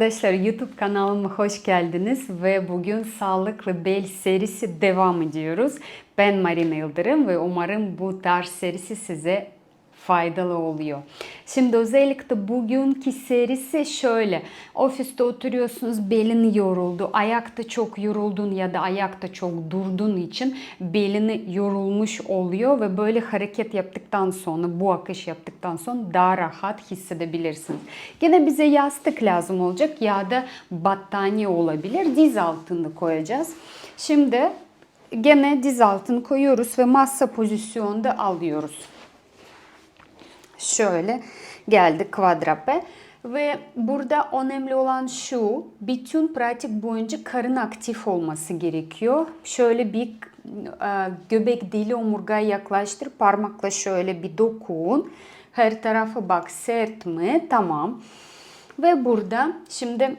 Arkadaşlar YouTube kanalıma hoş geldiniz ve bugün sağlıklı bel serisi devam ediyoruz. Ben Marina Yıldırım ve umarım bu tarz serisi size faydalı oluyor. Şimdi özellikle bugünkü serisi şöyle. Ofiste oturuyorsunuz belin yoruldu. Ayakta çok yoruldun ya da ayakta çok durduğun için belini yorulmuş oluyor ve böyle hareket yaptıktan sonra bu akış yaptıktan sonra daha rahat hissedebilirsiniz. Gene bize yastık lazım olacak ya da battaniye olabilir. Diz altını koyacağız. Şimdi gene diz altını koyuyoruz ve masa pozisyonda alıyoruz şöyle geldik kvadrape. Ve burada önemli olan şu, bütün pratik boyunca karın aktif olması gerekiyor. Şöyle bir e, göbek dili omurgaya yaklaştır, parmakla şöyle bir dokun. Her tarafa bak sert mi? Tamam. Ve burada şimdi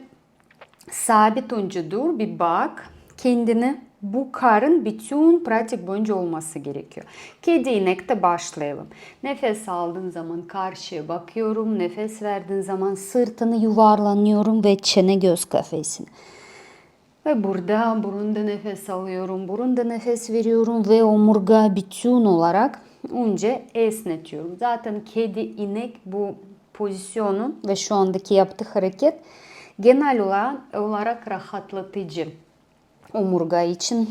sabit önce dur bir bak. Kendini bu karın bütün pratik boyunca olması gerekiyor. Kedi inekte başlayalım. Nefes aldığın zaman karşıya bakıyorum. Nefes verdiğin zaman sırtını yuvarlanıyorum ve çene göz kafesini. Ve burada burunda nefes alıyorum, burunda nefes veriyorum ve omurga bütün olarak önce esnetiyorum. Zaten kedi, inek bu pozisyonun ve şu andaki yaptığı hareket genel olarak rahatlatıcı omurga için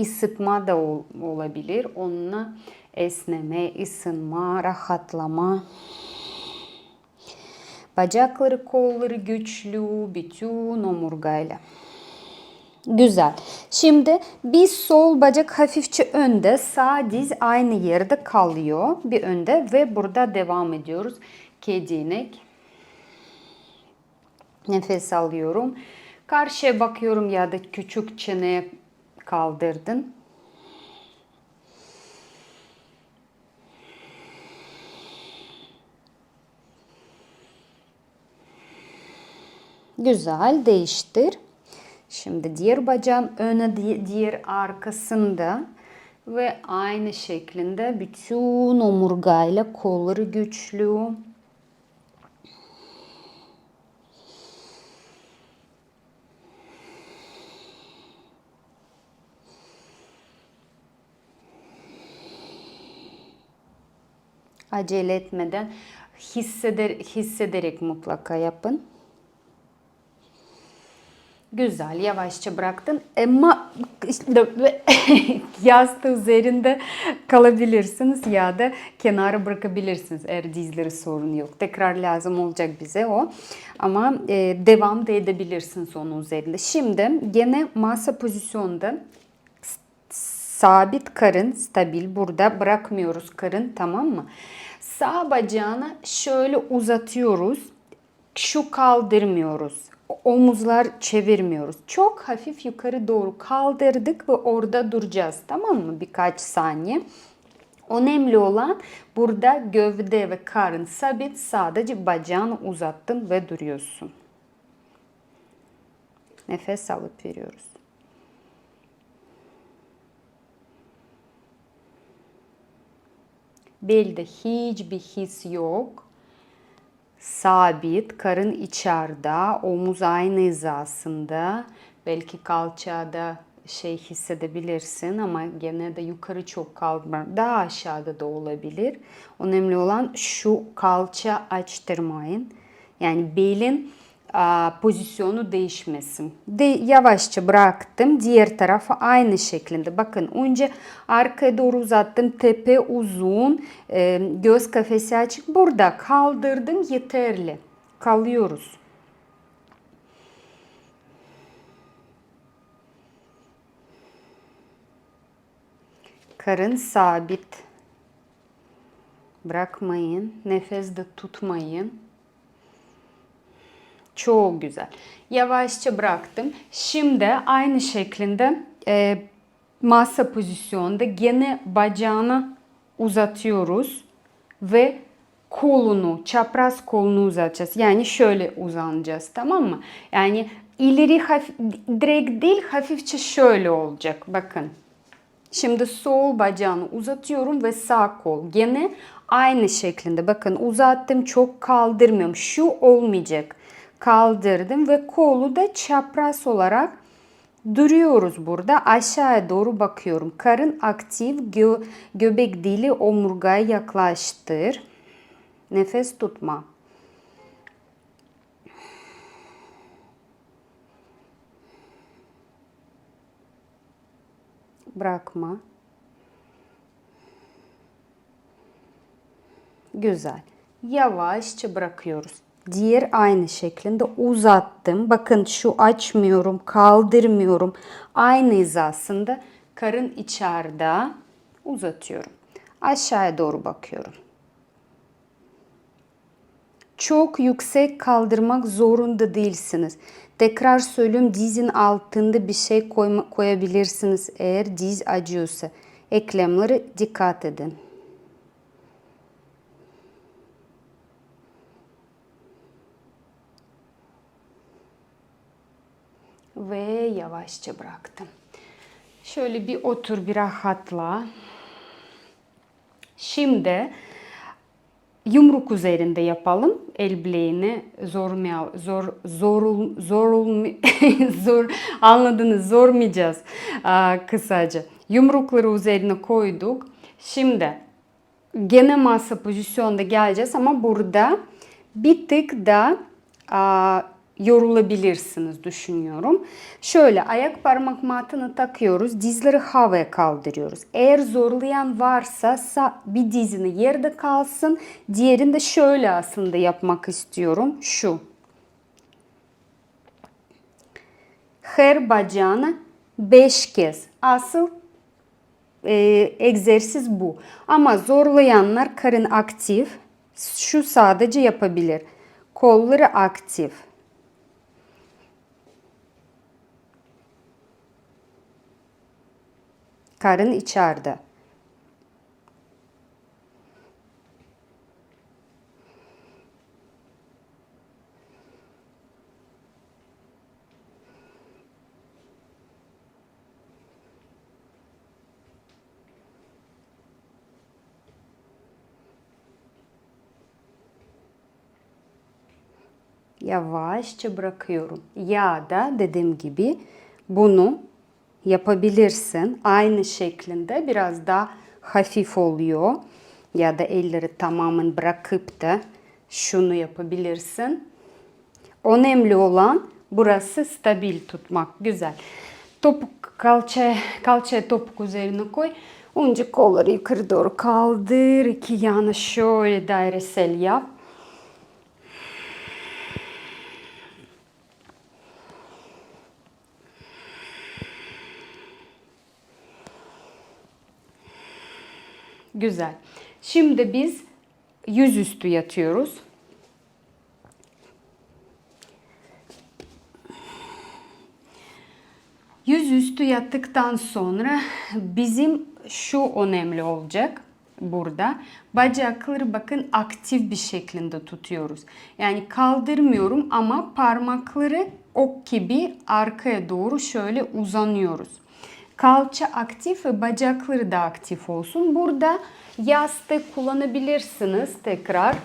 ısıtma da ol, olabilir. Onunla esneme, ısınma, rahatlama. Bacakları, kolları güçlü, bütün omurgayla. Güzel. Şimdi bir sol bacak hafifçe önde, sağ diz aynı yerde kalıyor. Bir önde ve burada devam ediyoruz. Kedi inek. Nefes alıyorum. Karşıya bakıyorum ya da küçük çeneye kaldırdın. Güzel değiştir. Şimdi diğer bacağın öne diğer arkasında ve aynı şeklinde bütün omurgayla kolları güçlü. Acele etmeden hisseder, hissederek mutlaka yapın. Güzel yavaşça bıraktın ama yastığı üzerinde kalabilirsiniz ya da kenara bırakabilirsiniz eğer dizleri sorun yok. Tekrar lazım olacak bize o ama e, devam da edebilirsiniz onun üzerinde. Şimdi gene masa pozisyonda sabit karın stabil burada bırakmıyoruz karın tamam mı? Sağ bacağını şöyle uzatıyoruz. Şu kaldırmıyoruz. Omuzlar çevirmiyoruz. Çok hafif yukarı doğru kaldırdık ve orada duracağız. Tamam mı? Birkaç saniye. Önemli olan burada gövde ve karın sabit. Sadece bacağını uzattın ve duruyorsun. Nefes alıp veriyoruz. Belde hiçbir his yok. Sabit, karın içeride, omuz aynı hizasında. Belki kalçada şey hissedebilirsin ama gene de yukarı çok kalkma. Daha aşağıda da olabilir. Önemli olan şu kalça açtırmayın. Yani belin pozisyonu değişmesin. De, yavaşça bıraktım. Diğer tarafa aynı şekilde. Bakın önce arkaya doğru uzattım. Tepe uzun. E, göz kafesi açık. Burada kaldırdım yeterli. Kalıyoruz. Karın sabit. Bırakmayın. Nefes de tutmayın. Çok güzel. Yavaşça bıraktım. Şimdi aynı şekilde e, masa pozisyonda gene bacağını uzatıyoruz ve kolunu, çapraz kolunu uzatacağız. Yani şöyle uzanacağız tamam mı? Yani ileri hafif, direkt değil hafifçe şöyle olacak. Bakın. Şimdi sol bacağını uzatıyorum ve sağ kol gene aynı şeklinde. Bakın uzattım çok kaldırmıyorum. Şu olmayacak kaldırdım ve kolu da çapraz olarak duruyoruz burada. Aşağıya doğru bakıyorum. Karın aktif, gö- göbek dili omurgaya yaklaştır. Nefes tutma. Bırakma. Güzel. Yavaşça bırakıyoruz. Diğer aynı şeklinde uzattım. Bakın şu açmıyorum, kaldırmıyorum. Aynı hizasında karın içeride uzatıyorum. Aşağıya doğru bakıyorum. Çok yüksek kaldırmak zorunda değilsiniz. Tekrar söylüyorum dizin altında bir şey koyma, koyabilirsiniz eğer diz acıyorsa. Eklemlere dikkat edin. Ve yavaşça bıraktım. Şöyle bir otur bir rahatla. Şimdi yumruk üzerinde yapalım. El bileğini zor zor zor zor zor anladınız zormayacağız Aa, kısaca. Yumrukları üzerine koyduk. Şimdi gene masa pozisyonda geleceğiz ama burada bir tık da yorulabilirsiniz düşünüyorum. Şöyle ayak parmak matını takıyoruz. Dizleri havaya kaldırıyoruz. Eğer zorlayan varsa bir dizini yerde kalsın. Diğerini de şöyle aslında yapmak istiyorum. Şu. Her bacağını 5 kez. Asıl e, egzersiz bu. Ama zorlayanlar karın aktif. Şu sadece yapabilir. Kolları aktif. Karın içeride. Yavaşça bırakıyorum. Ya da dediğim gibi bunu yapabilirsin. Aynı şeklinde biraz daha hafif oluyor. Ya da elleri tamamen bırakıp da şunu yapabilirsin. Önemli olan burası stabil tutmak. Güzel. Topuk kalça, kalça topuk üzerine koy. Önce kolları yukarı doğru kaldır. İki yana şöyle dairesel yap. Güzel. Şimdi biz yüzüstü yatıyoruz. Yüzüstü yattıktan sonra bizim şu önemli olacak burada. Bacakları bakın aktif bir şekilde tutuyoruz. Yani kaldırmıyorum ama parmakları ok gibi arkaya doğru şöyle uzanıyoruz. Kalça aktif ve bacakları da aktif olsun. Burada yastık kullanabilirsiniz tekrar.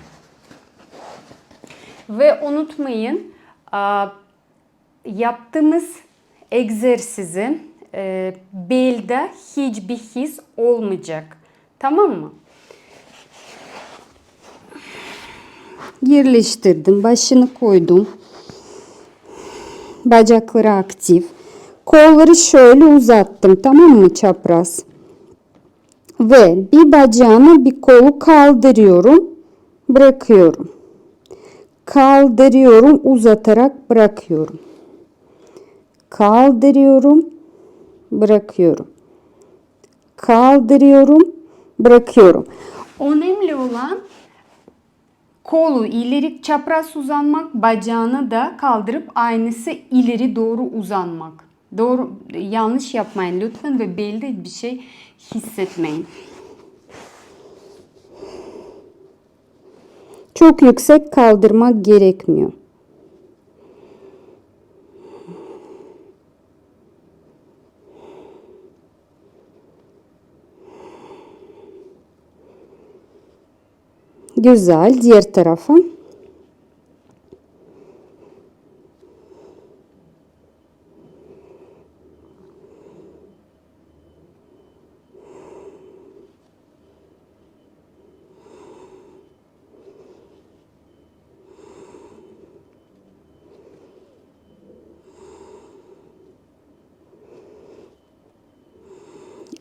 Ve unutmayın yaptığımız egzersizin e, belde hiçbir his olmayacak. Tamam mı? Yerleştirdim. Başını koydum. Bacakları aktif. Kolları şöyle uzattım tamam mı çapraz. Ve bir bacağını bir kolu kaldırıyorum. Bırakıyorum. Kaldırıyorum uzatarak bırakıyorum. Kaldırıyorum. Bırakıyorum. Kaldırıyorum. Bırakıyorum. Önemli olan kolu ileri çapraz uzanmak, bacağını da kaldırıp aynısı ileri doğru uzanmak. Doğru yanlış yapmayın lütfen ve belde bir şey hissetmeyin. Çok yüksek kaldırmak gerekmiyor. Güzel. Diğer tarafa.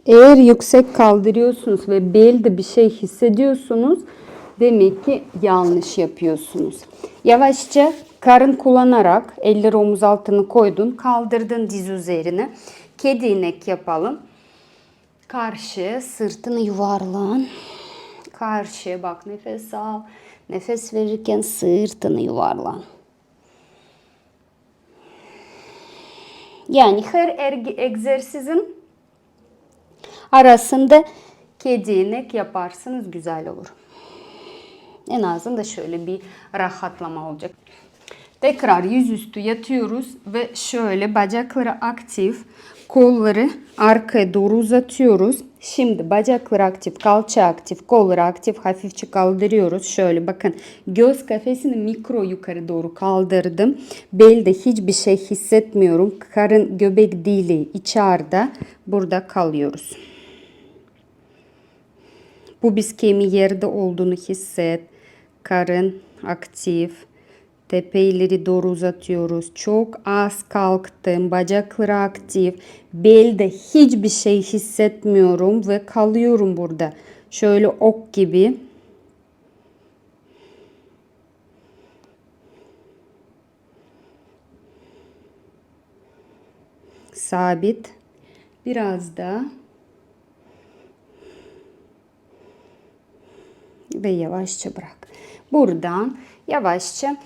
Eğer yüksek kaldırıyorsunuz ve belde bir şey hissediyorsunuz demek ki yanlış yapıyorsunuz. Yavaşça karın kullanarak elleri omuz altını koydun, kaldırdın diz üzerine. Kedi inek yapalım. Karşı sırtını yuvarlan. Karşıya bak nefes al. Nefes verirken sırtını yuvarlan. Yani her ergi- egzersizin arasında kedi inek yaparsanız güzel olur. En azından da şöyle bir rahatlama olacak. Tekrar yüzüstü yatıyoruz ve şöyle bacakları aktif, kolları arkaya doğru uzatıyoruz. Şimdi bacakları aktif, kalça aktif, kolları aktif hafifçe kaldırıyoruz. Şöyle bakın göz kafesini mikro yukarı doğru kaldırdım. Belde hiçbir şey hissetmiyorum. Karın göbek dili içeride. Burada kalıyoruz. Bu biz kemiği yerde olduğunu hisset. Karın aktif. Tepe ileri doğru uzatıyoruz. Çok az kalktım. Bacakları aktif. Belde hiçbir şey hissetmiyorum ve kalıyorum burada. Şöyle ok gibi. Sabit. Biraz da ve yavaşça bırak. Buradan yavaşça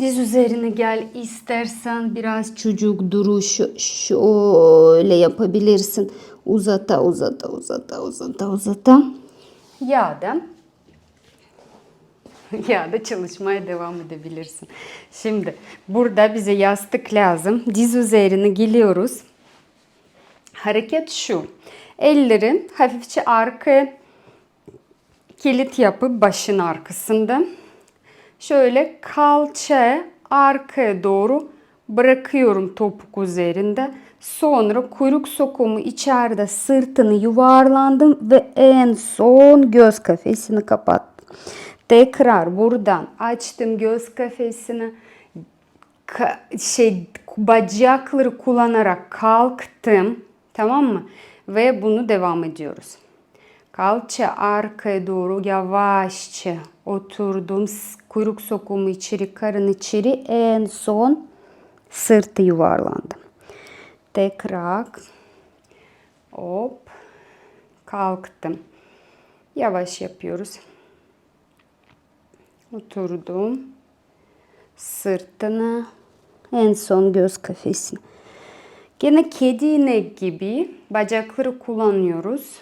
diz üzerine gel. İstersen biraz çocuk duruşu şöyle yapabilirsin. Uzata uzata uzata uzata uzata. Ya da ya da çalışmaya devam edebilirsin. Şimdi burada bize yastık lazım. Diz üzerine geliyoruz. Hareket şu. Elleri hafifçe arkaya kilit yapıp başın arkasında şöyle kalça arkaya doğru bırakıyorum topuk üzerinde. Sonra kuyruk sokumu içeride sırtını yuvarlandım ve en son göz kafesini kapattım. Tekrar buradan açtım göz kafesini. Ka- şey bacakları kullanarak kalktım. Tamam mı? Ve bunu devam ediyoruz. Kalça arkaya doğru yavaşça oturdum. Kuyruk sokumu içeri, karın içeri. En son sırtı yuvarlandım. Tekrar hop kalktım. Yavaş yapıyoruz. Oturdum. Sırtına en son göz kafesine. Gene kedi inek gibi bacakları kullanıyoruz.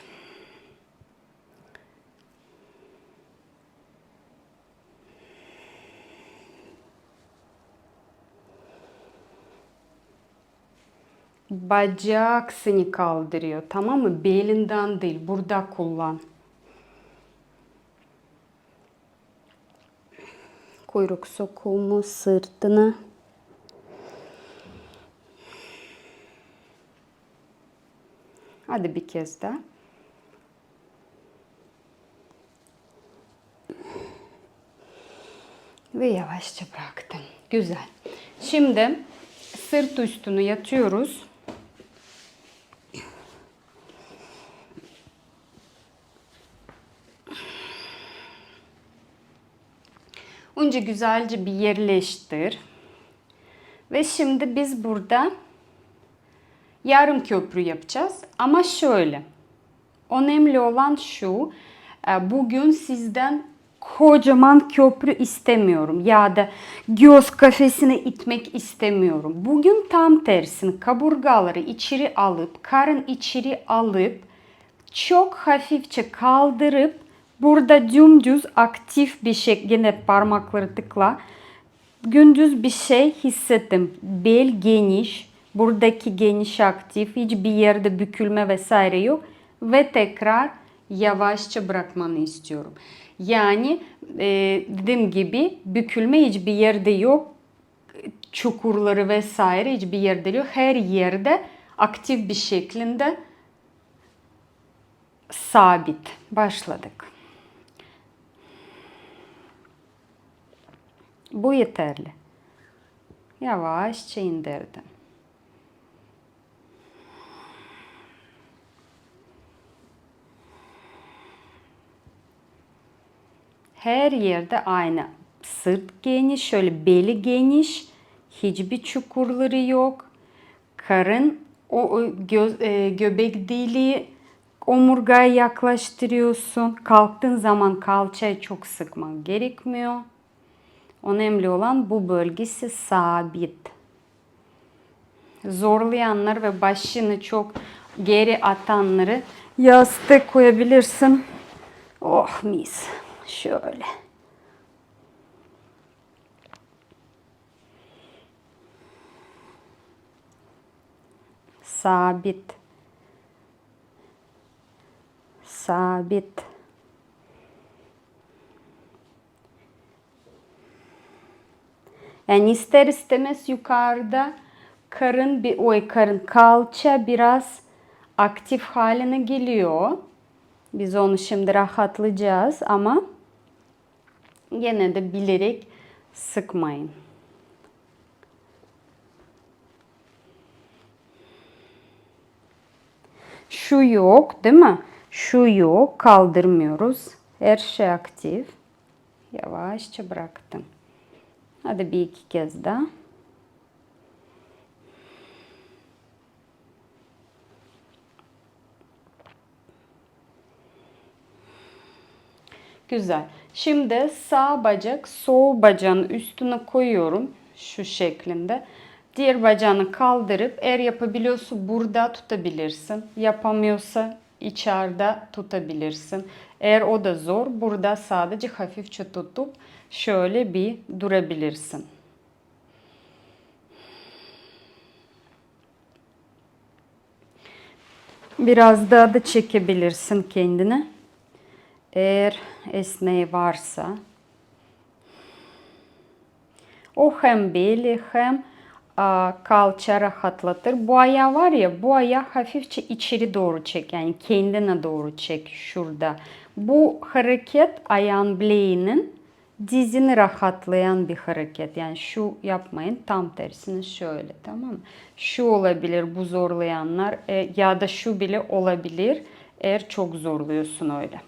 Bacak seni kaldırıyor. Tamam mı? Belinden değil. Burada kullan. Kuyruk sokumu sırtına. Hadi bir kez daha. Ve yavaşça bıraktım. Güzel. Şimdi sırt üstüne yatıyoruz. Önce güzelce bir yerleştir. Ve şimdi biz burada yarım köprü yapacağız. Ama şöyle. Önemli olan şu. e, Bugün sizden kocaman köprü istemiyorum ya da göz kafesine itmek istemiyorum. Bugün tam tersini kaburgaları içeri alıp karın içeri alıp çok hafifçe kaldırıp burada dümdüz aktif bir şey yine parmakları tıkla gündüz bir şey hissettim. Bel geniş, buradaki geniş aktif, hiçbir yerde bükülme vesaire yok ve tekrar yavaşça bırakmanı istiyorum. Yani e, dediğim gibi bükülme hiçbir yerde yok. Çukurları vesaire hiçbir yerde yok. Her yerde aktif bir şeklinde sabit. Başladık. Bu yeterli. Yavaşça indirdim. Her yerde aynı. Sırt geniş, şöyle beli geniş. Hiçbir çukurları yok. Karın o göz, e, göbek deliği omurgaya yaklaştırıyorsun. Kalktığın zaman kalçayı çok sıkman gerekmiyor. Önemli olan bu bölgesi sabit. Zorlayanlar ve başını çok geri atanları yastık koyabilirsin. Oh mis. Şöyle. Sabit. Sabit. Yani ister istemez yukarıda karın bir oy karın kalça biraz aktif haline geliyor. Biz onu şimdi rahatlayacağız ama gene de bilerek sıkmayın. Şu yok değil mi? Şu yok kaldırmıyoruz. Her şey aktif. Yavaşça bıraktım. Hadi bir iki kez daha. Güzel. Şimdi sağ bacak sol bacağın üstüne koyuyorum. Şu şeklinde. Diğer bacağını kaldırıp eğer yapabiliyorsa burada tutabilirsin. Yapamıyorsa içeride tutabilirsin. Eğer o da zor burada sadece hafifçe tutup şöyle bir durabilirsin. Biraz daha da çekebilirsin kendini. Eğer esneği varsa. O hem beli hem kalça rahatlatır. Bu ayağı var ya bu ayağı hafifçe içeri doğru çek. Yani kendine doğru çek şurada. Bu hareket ayağın bileğinin dizini rahatlayan bir hareket. Yani şu yapmayın tam tersine şöyle tamam? Şu olabilir bu zorlayanlar e, ya da şu bile olabilir eğer çok zorluyorsun öyle.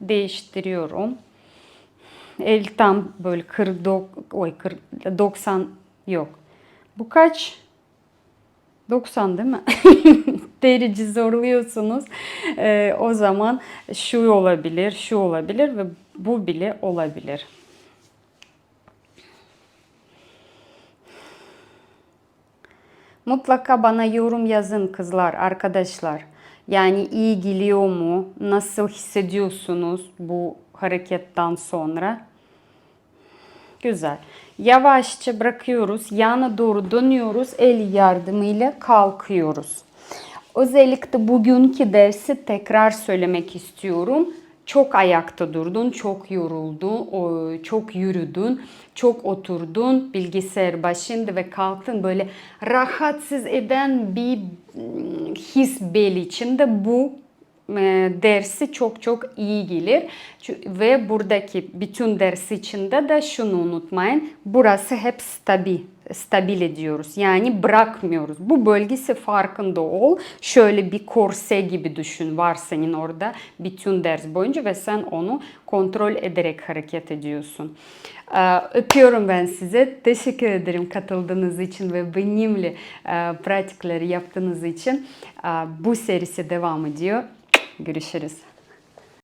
Değiştiriyorum. El tam böyle 40, oy 40, 90 yok. Bu kaç? 90 değil mi? Derici zorluyorsunuz. Ee, o zaman şu olabilir, şu olabilir ve bu bile olabilir. Mutlaka bana yorum yazın kızlar, arkadaşlar. Yani iyi geliyor mu? Nasıl hissediyorsunuz bu hareketten sonra? Güzel. Yavaşça bırakıyoruz. Yana doğru dönüyoruz. El yardımıyla kalkıyoruz. Özellikle bugünkü dersi tekrar söylemek istiyorum. Çok ayakta durdun, çok yoruldun, çok yürüdün, çok oturdun bilgisayar başında ve kalktın. Böyle rahatsız eden bir his bel içinde bu dersi çok çok iyi gelir. Ve buradaki bütün ders içinde de şunu unutmayın. Burası hep stabil stabil ediyoruz. Yani bırakmıyoruz. Bu bölgesi farkında ol. Şöyle bir korse gibi düşün var senin orada bütün ders boyunca ve sen onu kontrol ederek hareket ediyorsun. Öpüyorum ben size. Teşekkür ederim katıldığınız için ve benimle pratikleri yaptığınız için. Bu serisi devam ediyor. Görüşürüz.